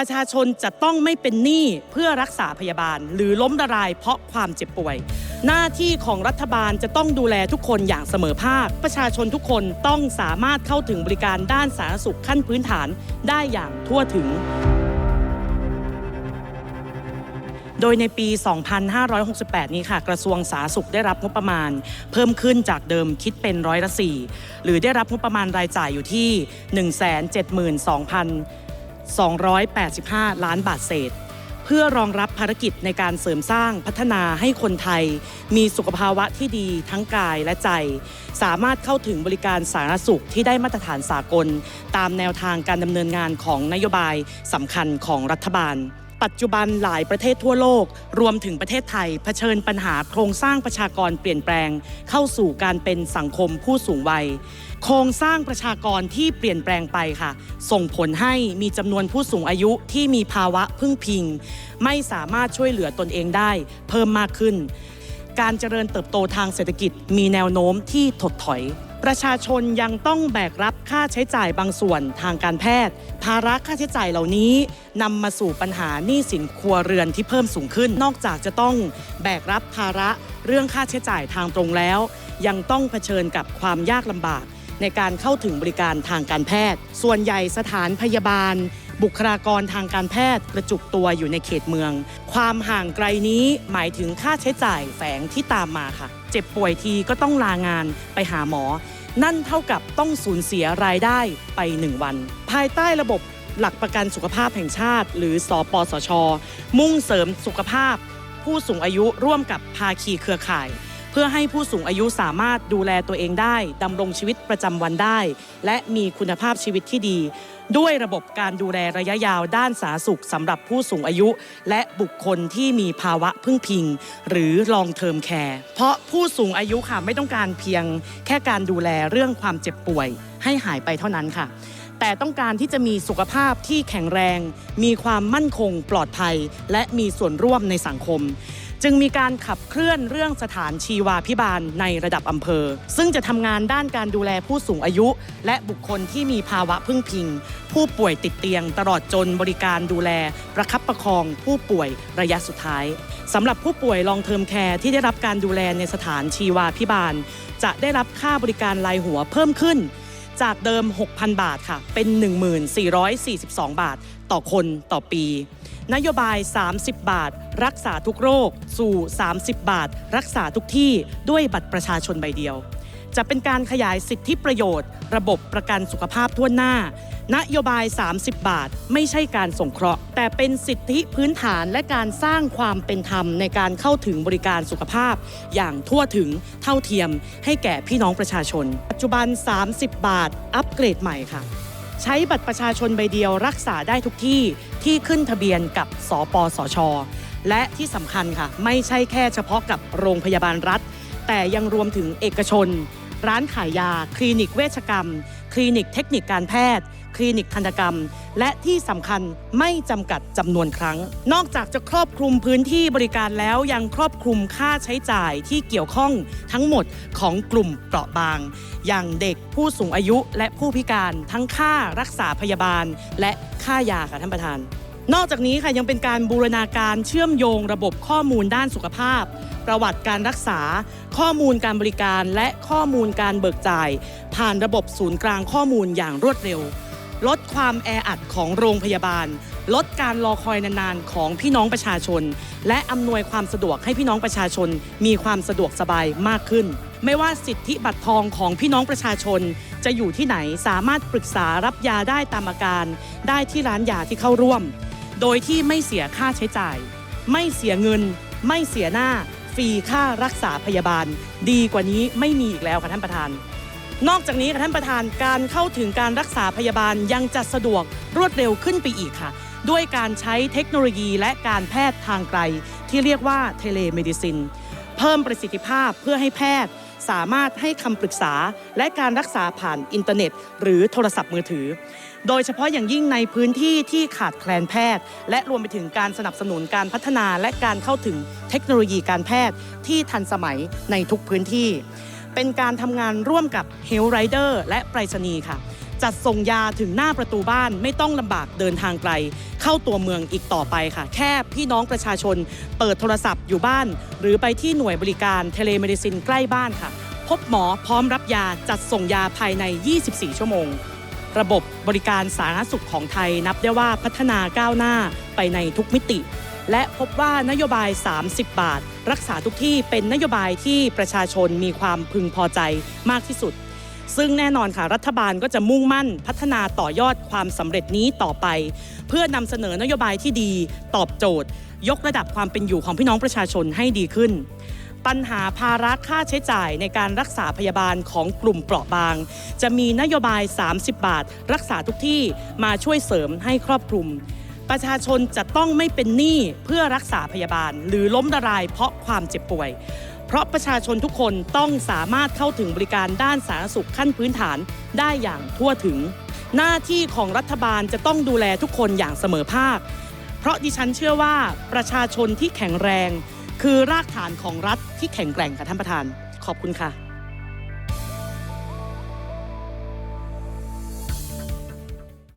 ประชาชนจะต้องไม่เป็นหนี้เพื่อรักษาพยาบาล หรือล้มละลายเพราะความเจ็บป่วย หน้าที่ของรัฐบาลจะต้องดูแลทุกคนอย่างเสมอภาค ประชาชนทุกคนต้องสามารถเข้าถึงบริการด้านสาธารณสุขขั้นพื้นฐานได้อย่างทั่วถึงโดยในปี 2568 นี้ค่ะ กระทรวงสาธารณสุขได้รับงบประมาณ เพิ่มขึ้นจากเดิมคิดเป็นร้อยละ4หรือได้รับงบประมาณรายจ่ายอยู่ที่ 172,000 285 ล้านบาทเศษ เพื่อรองรับภารกิจในการเสริมสร้างพัฒนาให้คนไทย มีสุขภาวะที่ดีทั้งกายและใจ สามารถเข้าถึงบริการสาธารณสุขที่ได้มาตรฐานสากล ตามแนวทางการดำเนินงานของนโยบายสำคัญของรัฐบาล ปัจจุบันหลายประเทศทั่วโลก รวมถึงประเทศไทยเผชิญปัญหาโครงสร้างประชากรเปลี่ยนแปลง เข้าสู่การเป็นสังคมผู้สูงวัย โครงสร้างประชากรที่เปลี่ยนแปลงไปค่ะ ส่งผลให้มีจำนวนผู้สูงอายุที่มีภาวะพึ่งพิง ไม่สามารถช่วยเหลือตนเองได้ เพิ่มมากขึ้น การเจริญเติบโตทางเศรษฐกิจมีแนวโน้มที่ถดถอย ประชาชนยังต้องแบกรับค่าใช้จ่ายบางส่วนทางการแพทย์ ภาระค่าใช้จ่ายเหล่านี้นำมาสู่ปัญหาหนี้สินครัวเรือนที่เพิ่มสูงขึ้น นอกจากจะต้องแบกรับภาระเรื่องค่าใช้จ่ายทางตรงแล้ว ยังต้องเผชิญกับความยากลำบากในการเข้าถึงบริการทางการแพทย์ ส่วนใหญ่สถานพยาบาล บุคลากรทางการแพทย์กระจุกตัวอยู่ในเขตเมือง ความห่างไกลนี้หมายถึงค่าใช้จ่ายแฝงที่ตามมาค่ะ เจ็บป่วยทีก็ต้องลางานไปหาหมอ นั่นเท่ากับต้องสูญเสียรายได้ไป 1 วัน ภายใต้ระบบหลักประกันสุขภาพแห่งชาติ หรือสอปสช มุ่งเสริมสุขภาพ ผู้สูงอายุร่วมกับภาคีเครือข่าย พื่อให้ผู้สูงอายุสามารถดูแลตัวเองได้ดำรงชีวิตประจำวันได้ และมีคุณภาพชีวิตที่ดี ด้วยระบบการดูแลระยะยาวด้านสาธารณสุขสำหรับผู้สูงอายุ และบุคคลที่มีภาวะพึ่งพิง หรือ long term care เพราะผู้สูงอายุค่ะไม่ต้องการเพียง แค่การดูแลเรื่องความเจ็บป่วย ให้หายไปเท่านั้นค่ะแต่ต้องการที่จะมีสุขภาพที่แข็งแรง มีความมั่นคงปลอดภัย และมีส่วนร่วมในสังคม จึงมีการขับเคลื่อนเรื่องสถานชีวาพิบาลในระดับอำเภอ ซึ่งจะทำงานด้านการดูแลผู้สูงอายุ และบุคคลที่มีภาวะพึ่งพิง ผู้ป่วยติดเตียง ตลอดจนบริการดูแล ประคับประคอง ผู้ป่วยระยะสุดท้ายสำหรับผู้ป่วยลองเทอมแคร์ที่ได้รับการดูแลในสถานชีวาพิบาล จะได้รับค่าบริการรายหัวเพิ่มขึ้น จากเดิม 6,000 บาทค่ะ เป็น 1442 บาท ต่อคนต่อปี นโยบาย 30 บาท รักษาทุกโรค สู่ 30 บาท รักษาทุกที่ด้วยบัตรประชาชนใบเดียว จะเป็นการขยายสิทธิประโยชน์ ระบบประกันสุขภาพทั่วหน้า นโยบาย 30 บาท ไม่ใช่การส่งเคราะห์ แต่เป็นสิทธิพื้นฐานและการสร้างความเป็นธรรมในการเข้าถึงบริการสุขภาพ อย่างทั่วถึงเท่าเทียม ให้แก่พี่น้องประชาชน ปัจจุบัน 30 บาท อัปเกรดใหม่ค่ะ ใช้บัตรประชาชนใบเดียวรักษาได้ทุกที่ที่ขึ้นทะเบียนกับสปสช และที่สำคัญค่ะ ไม่ใช่แค่เฉพาะกับโรงพยาบาลรัฐ แต่ยังรวมถึงเอกชน ร้านขายยา คลินิกเวชกรรม คลินิกเทคนิคการแพทย์ คลินิกทันตกรรม และที่สำคัญไม่จำกัดจำนวนครั้ง นอกจากจะครอบคลุมพื้นที่บริการแล้วยังครอบคลุมค่าใช้จ่ายที่เกี่ยวข้องทั้งหมดของกลุ่มเปราะบาง อย่างเด็กผู้สูงอายุและผู้พิการทั้งค่ารักษาพยาบาล และค่ายาค่ะท่านประธาน นอกจากนี้ค่ะยังเป็นการบูรณาการเชื่อมโยงระบบข้อมูลด้านสุขภาพ ประวัติการรักษา ข้อมูลการบริการ และข้อมูลการเบิกจ่าย ผ่านระบบศูนย์กลางข้อมูลอย่างรวดเร็ว ลดความแออัดของโรงพยาบาล ลดการรอคอยนานๆของพี่น้องประชาชน และอำนวยความสะดวกให้พี่น้องประชาชน มีความสะดวกสบายมากขึ้น ไม่ว่าสิทธิบัตรทองของพี่น้องประชาชน จะอยู่ที่ไหนสามารถปรึกษารับยาได้ตามอาการ ได้ที่ร้านยาที่เข้าร่วม โดยที่ไม่เสียค่าใช้จ่าย ไม่เสียเงิน ไม่เสียหน้า ฟรีค่ารักษาพยาบาล ดีกว่านี้ไม่มีอีกแล้วค่ะท่านประธาน นอกจากนี้ค่ะท่านประธานการเข้าถึงการรักษาพยาบาลยังจะสะดวกรวดเร็วขึ้นไปอีกค่ะ ด้วยการใช้เทคโนโลยีและการแพทย์ทางไกล ที่เรียกว่าเทเลเมดิซิน เพิ่มประสิทธิภาพเพื่อให้แพทย์ สามารถให้คำปรึกษาและการรักษาผ่านอินเทอร์เน็ต หรือโทรศัพท์มือถือ โดยเฉพาะอย่างยิ่งในพื้นที่ที่ขาดแคลนแพทย์ และรวมไปถึงการสนับสนุนการพัฒนาและการเข้าถึงเทคโนโลยีการแพทย์ที่ทันสมัยในทุกพื้นที่ เป็นการทำงานร่วมกับ Health Rider และไปรษณีย์ค่ะ จัดส่งยาถึงหน้าประตูบ้านไม่ต้องลำบากเดินทางไกล เข้าตัวเมืองอีกต่อไปค่ะ แค่พี่น้องประชาชน เปิดโทรศัพท์อยู่บ้าน หรือไปที่หน่วยบริการเทเลเมดิซินใกล้บ้านค่ะ พบหมอพร้อมรับยาจัดส่งยาภายใน 24 ชั่วโมง ระบบบริการสาธารณสุขของไทยนับได้ว่าพัฒนาก้าวหน้าไปในทุกมิติ และพบว่านโยบาย 30 บาท รักษาทุกที่เป็นนโยบายที่ประชาชนมีความพึงพอใจมากที่สุด ซึ่งแน่นอนค่ะรัฐบาลก็จะมุ่งมั่นพัฒนาต่อยอดความสำเร็จนี้ต่อไป เพื่อนำเสนอนโยบายที่ดีตอบโจทย์ ยกระดับความเป็นอยู่ของพี่น้องประชาชนให้ดีขึ้น ปัญหาภาระค่าใช้จ่ายในการรักษาพยาบาลของกลุ่มเปราะบาง จะมีนโยบาย 30 บาท รักษาทุกที่มาช่วยเสริมให้ครอบคลุมประชาชนจะต้องไม่เป็นหนี้เพื่อรักษาพยาบาล หรือล้มละลายเพราะความเจ็บป่วย เพราะประชาชนทุกคนต้องสามารถเข้าถึงบริการด้านสาธารณสุขขั้นพื้นฐานได้อย่างทั่วถึง หน้าที่ของรัฐบาลจะต้องดูแลทุกคนอย่างเสมอภาค เพราะดิฉันเชื่อว่าประชาชนที่แข็งแรง คือรากฐานของรัฐที่แข็งแกร่งค่ะท่านประธาน ขอบคุณค่ะ